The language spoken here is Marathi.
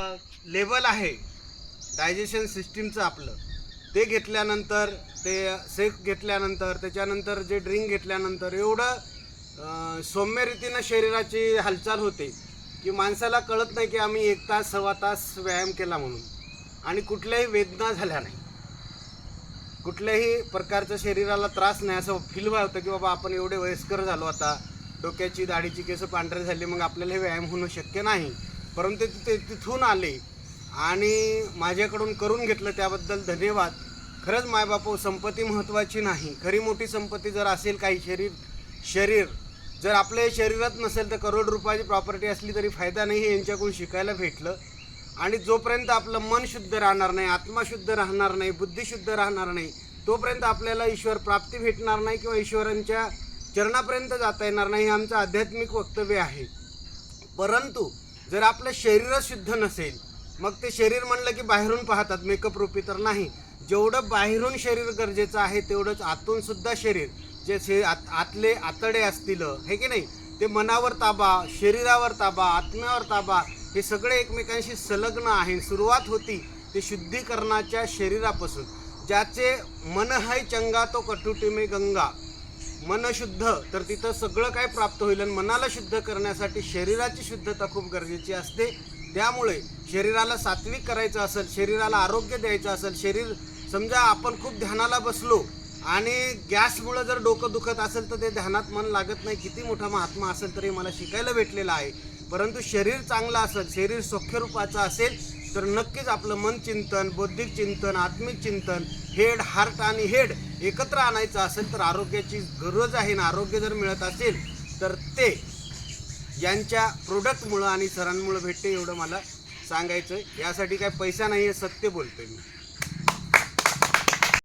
लेवल आहे डायजेशन सिस्टीमचं आपलं. ते घेतल्यानंतर ते सेक घेतल्यानंतर त्याच्यानंतर जे ड्रिंक घेतल्यानंतर एवढं सौम्यरीतीनं सौम्य रीतीनं शरीराची हालचाल होते की माणसाला कळत नाही की आम्ही एक तास सव्वा तास व्यायाम केला म्हणून. आणि कुठल्याही वेदना झाल्या नाही. कुठल्याही प्रकारच्या शरीराला त्रास नाही. असं फील होतं की बाबा आपण एवढे वयस्कर झालो आता. डोक्याची दाढीची केस पांढरे झाले मग आपल्याला हे व्यायाम होणं शक्य नाही. परंतु ते तिथून आले आणि माझ्याकडून करून घेतलं त्याबद्दल धन्यवाद. खरंच मायबापू संपत्ती महत्त्वाची नाही. खरी मोठी संपत्ती जर असेल काही शरीर शरीर जर आपल्या शरीरात नसेल तर करोड रुपयाची प्रॉपर्टी असली तरी फायदा नाही हे यांच्याकडून शिकायला भेटलं. आणि जोपर्यंत आपलं मन शुद्ध राहणार नाही आत्मा शुद्ध राहणार नाही बुद्धी शुद्ध राहणार नाही तोपर्यंत आपल्याला ईश्वर प्राप्ती भेटणार नाही किंवा ईश्वरांच्या चरणापर्यंत जाता येणार नाही हे आमचं आध्यात्मिक वक्तव्य आहे. परंतु जर आपलं शरीरच शुद्ध नसेल मग ते शरीर म्हणलं की बाहेरून पाहतात मेकअप रूपी तर नाही. जेवढं बाहेरून शरीर गरजेचं आहे तेवढंच आतून सुद्धा शरीर जे शे आत आतले आतडे असतील हे की नाही ते मनावर ताबा शरीरावर ताबा आत्म्यावर ताबा हे सगळे एकमेकांशी संलग्न आहे सुरुवात होती ते शुद्धीकरणाच्या शरीरापासून ज्याचे मन हाय चंगा तो कटुटी गंगा. मन शुद्ध तर तिथं सगळं काय प्राप्त होईल आणि मनाला शुद्ध करण्यासाठी शरीराची शुद्धता खूप गरजेची असते. त्यामुळे शरीराला सात्विक करायचं असेल शरीराला आरोग्य द्यायचं असेल शरीर समजा आपण खूप ध्यानाला बसलो आणि गॅसमुळं जर डोकं दुखत असेल तर ते ध्यानात मन लागत नाही. किती मोठा महात्मा असेल तरी मला शिकायला भेटलेलं आहे. परंतु शरीर चांगलं असेल शरीर सौख्य रूपाचं असेल तर नक्कीच आपलं मन चिंतन बौद्धिक चिंतन आत्मिक चिंतन हेड हार्ट आणि हेड एकत्र आणायचं असेल तर आरोग्याची गरज आहे ना आरोग्य जर मिळत असेल तर ते यांच्या प्रोडक्टमुळं आणि सरांमुळं भेटते एवढं मला सांगायचं यासाठी काय पैसा नाही आहे सत्य बोलतोय मी.